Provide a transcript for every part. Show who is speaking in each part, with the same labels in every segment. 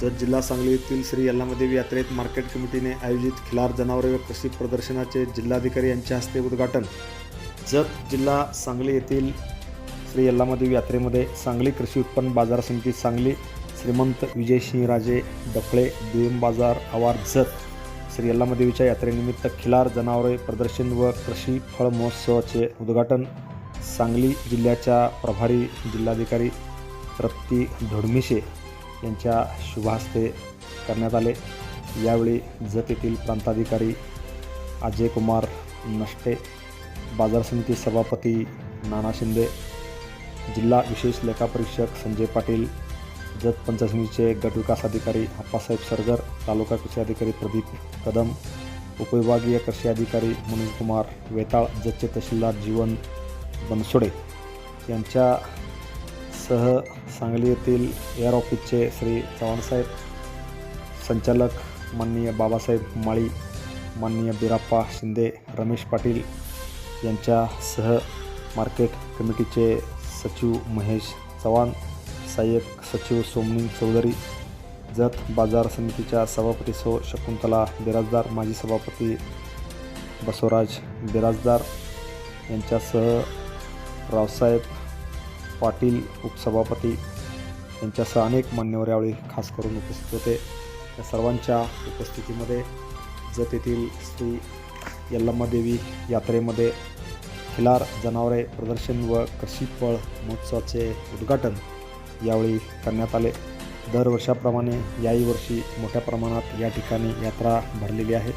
Speaker 1: जत जिल्हा सांगली येथील श्री यल्लामदेवी यात्रेत मार्केट कमिटीने आयोजित खिलार जनावरे व कृषी प्रदर्शनाचे जिल्हाधिकारी यांच्या हस्ते उद्घाटन. जत जिल्हा सांगली येथील श्री यल्लामदेवी यात्रेमध्ये सांगली कृषी उत्पन्न बाजार समिती सांगली श्रीमंत विजयसिंहराजे डफळे दुयम बाजार आवार जत श्री यल्लामदेवीच्या यात्रेनिमित्त खिलार जनावरे प्रदर्शन व कृषी फळ महोत्सवाचे उद्घाटन. सांगली जिल्ह्याच्या प्रभारी जिल्हाधिकारी तृप्ती धोडमिशे यांच्या शुभहस्ते करण्यात आले. यावेळी जत येथील प्रांताधिकारी अजय कुमार नष्टे बाजार समिती सभापती नाना शिंदे जिल्हा विशेष लेखापरीक्षक संजय पाटील जत पंचायत समितीचे गटविकास अधिकारी अप्पासाहेब सरगर तालुका कृषी अधिकारी प्रदीप कदम उपविभागीय कृषी अधिकारी मनोज कुमार वेताळ जतचे तहसीलदार जीवन बनसोडे यांच्या सह सांगली येथील एअर ऑफिसचे श्री चव्हाणसाहेब संचालक माननीय बाबासाहेब माळी माननीय बिराप्पा शिंदे रमेश पाटील यांच्यासह मार्केट कमिटीचे सचिव महेश चव्हाण सहाय्यक सचिव सोमनी चौधरी जत बाजार समितीच्या सभापती सो शकुंतला बिराजदार माजी सभापती बसवराज बिराजदार यांच्यासह रावसाहेब पाटील उपसभापती यांच्यासह अनेक मान्यवर यावेळी खास करून उपस्थित होते. या सर्वांच्या उपस्थितीमध्ये जत येथील श्री यल्लम्मादेवी यात्रेमध्ये खिलार जनावरे प्रदर्शन व कृषीफळ महोत्सवाचे उद्घाटन यावेळी करण्यात आले. दरवर्षाप्रमाणे याही वर्षी मोठ्या प्रमाणात या ठिकाणी यात्रा भरलेली आहे.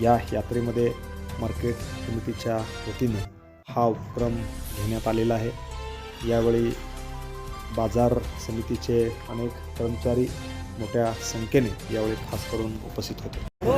Speaker 1: या यात्रेमध्ये मार्केट समितीच्या वतीनं हा उपक्रम घेण्यात आलेला आहे. यावेळी बाजार समितीचे अनेक कर्मचारी मोठ्या संख्येने यावेळी खास करून उपस्थित होते.
Speaker 2: हो,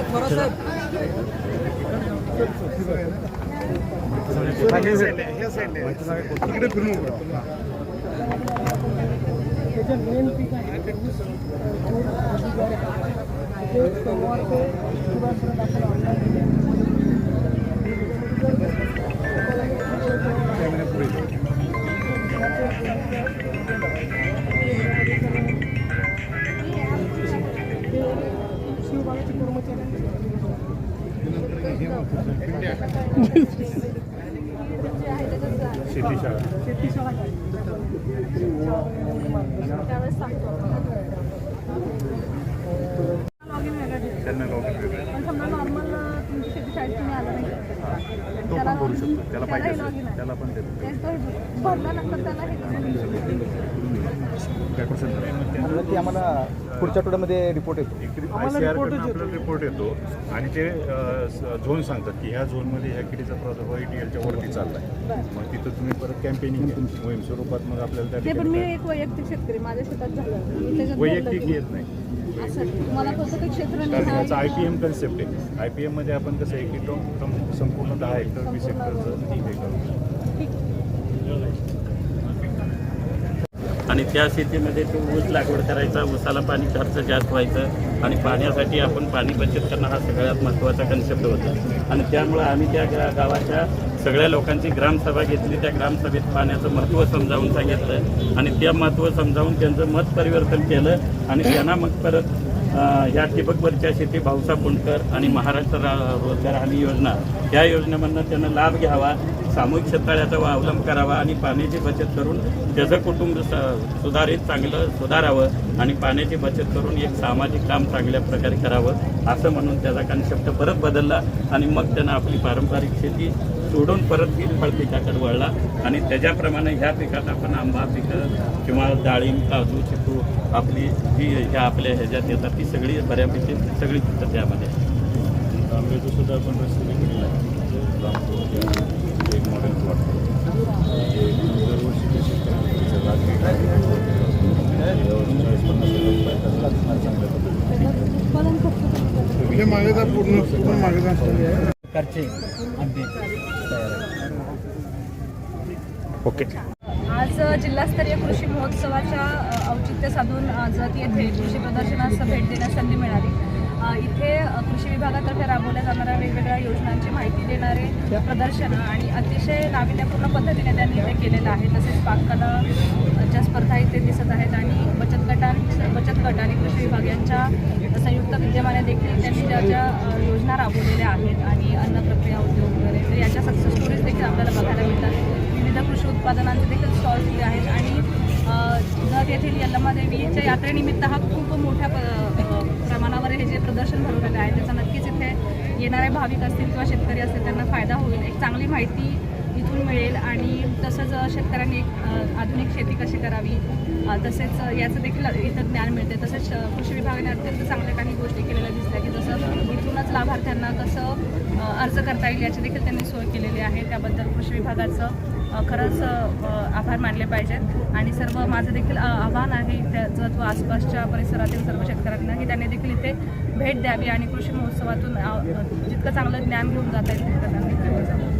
Speaker 3: त्यांना लॉगिन वेगळं
Speaker 2: पण समजा नॉर्मल शेती शाळेत तुम्ही आला नाही
Speaker 3: तो पण करू शकतो त्याला पाहिजे असेल त्याला पण देतो
Speaker 2: भरल्यानंतर त्याला हे
Speaker 3: पर्सेंट
Speaker 4: ती आम्हाला पुढच्या आठवड्यामध्ये रिपोर्ट येतो.
Speaker 3: ॲक्च्युली आय सी आरकडून आपल्याला रिपोर्ट येतो. आणि ते झोन सांगतात की ह्या झोनमध्ये ह्या किडीचा प्रादुर्भाव ई टी एलच्या वरती चालला आहे मग तिथं तुम्ही परत कॅम्पेनिंग मोहीम स्वरूपात मग आपल्याला त्या
Speaker 2: ते पण मी
Speaker 3: ठिकाणी
Speaker 2: एक वैयक्तिक शेतकरी माझ्या शेतात झालं. मी त्याच्यात
Speaker 3: वैयक्तिक
Speaker 2: बोलले.
Speaker 3: येत नाही.
Speaker 2: असं तुम्हाला क्षेत्र
Speaker 3: कारण याचा आय पी एम कन्सेप्ट आहे. आय पी एममध्ये आपण कसं एक हेक्टर संपूर्ण दहा हेक्टर वीस हेक्टरचं हे करतो
Speaker 5: आणि त्या शेतीमध्ये तो ऊस लागवड करायचा ऊसाला पाणी खर्च जास्त व्हायचं आणि पाण्यासाठी आपण पाणी बचत करणं हा सगळ्यात महत्त्वाचा कन्सेप्ट होता. आणि त्यामुळं आम्ही त्या गा- गावाच्या सगळ्या लोकांची ग्रामसभा घेतली. त्या ग्रामसभेत पाण्याचं महत्त्व समजावून सांगितलं आणि त्या महत्त्व समजावून त्यांचं मत परिवर्तन केलं आणि त्यांना मग परत ह्या ठिबकवरच्या शेती भाऊसा पुणकर आणि महाराष्ट्र रोजगार हमी योजना या योजनेमधनं त्यांना लाभ घ्यावा सामूहिक शेततळ्याचा अवलंब करावा आणि पाण्याची बचत करून त्याचं कुटुंब स- सुधारित चांगलं सुधारावं आणि पाण्याची बचत करून एक सामाजिक काम चांगल्या प्रकारे करावं असं म्हणून त्याचा कन्सेप्ट परत बदलला आणि मग त्यानं आपली पारंपरिक शेती सोडून परत ही फळ पिकाकडे वळला. आणि त्याच्याप्रमाणे ह्या पिकात आपण आंबा पिकं किंवा डाळिंब काजू चिकू आपली जी ह्या आपल्या ह्याच्यात येतात ती सगळी बऱ्यापैकी सगळी पिकं त्यामध्ये
Speaker 3: आंब्याचं सुद्धा आपण रस्ते एक मॉडेल प्लॉट दरवर्षी चाळीस पन्नास रुपये
Speaker 6: पूर्ण पूर्ण
Speaker 4: प्रकारचे
Speaker 1: ओके.
Speaker 2: आज जिल्हास्तरीय कृषी महोत्सवाच्या औचित्य साधून जत येथे कृषी प्रदर्शनास भेट देण्यास संधी मिळाली. इथे कृषी विभागातर्फे राबवल्या जाणाऱ्या वेगवेगळ्या योजनांची माहिती देणारे प्रदर्शनं आणि अतिशय नाविन्यपूर्ण पद्धतीने त्यांनी इथे केलेलं आहे. तसेच पाककला च्या स्पर्धा इथे दिसत आहेत आणि बचत गटां बचत गट आणि कृषी विभाग यांच्या संयुक्त विद्यमाने देखील त्यांनी ज्या ज्या योजना राबवलेल्या आहेत आणि अन्न प्रक्रिया उद्योग वगैरे तर याच्या सक्सेस स्टोरीज देखील आपल्याला बघायला मिळतात. विविध कृषी उत्पादनांचे देखील स्टॉल्स दिले आहेत आणि जत येथील यल्लम्मा देवीच्या यात्रेनिमित्त हा खूप मोठ्या मार्गदर्शन भरवलेलं आहे. त्याचा नक्कीच इथे येणारे भाविक असतील किंवा शेतकरी असतील त्यांना फायदा होईल. एक चांगली माहिती मिळेल आणि तसंच शेतकऱ्यांनी आधुनिक शेती कशी करावी तसेच याचं देखील इथं ज्ञान मिळते. तसेच कृषी विभागाने अत्यंत चांगल्या काही गोष्टी केलेल्या दिसल्या की जसं इथूनच लाभार्थ्यांना कसं अर्ज करता येईल याची देखील त्यांनी सोय केलेली आहे. त्याबद्दल कृषी विभागाचं खरंच आभार मानले पाहिजेत. आणि सर्व माझं देखील आव्हान आहे त्याचं व आसपासच्या परिसरातील सर्व शेतकऱ्यांना की त्यांनी देखील इथे भेट द्यावी आणि कृषी महोत्सवातून जितकं चांगलं ज्ञान घेऊन जाता येईल तितकं त्यांनी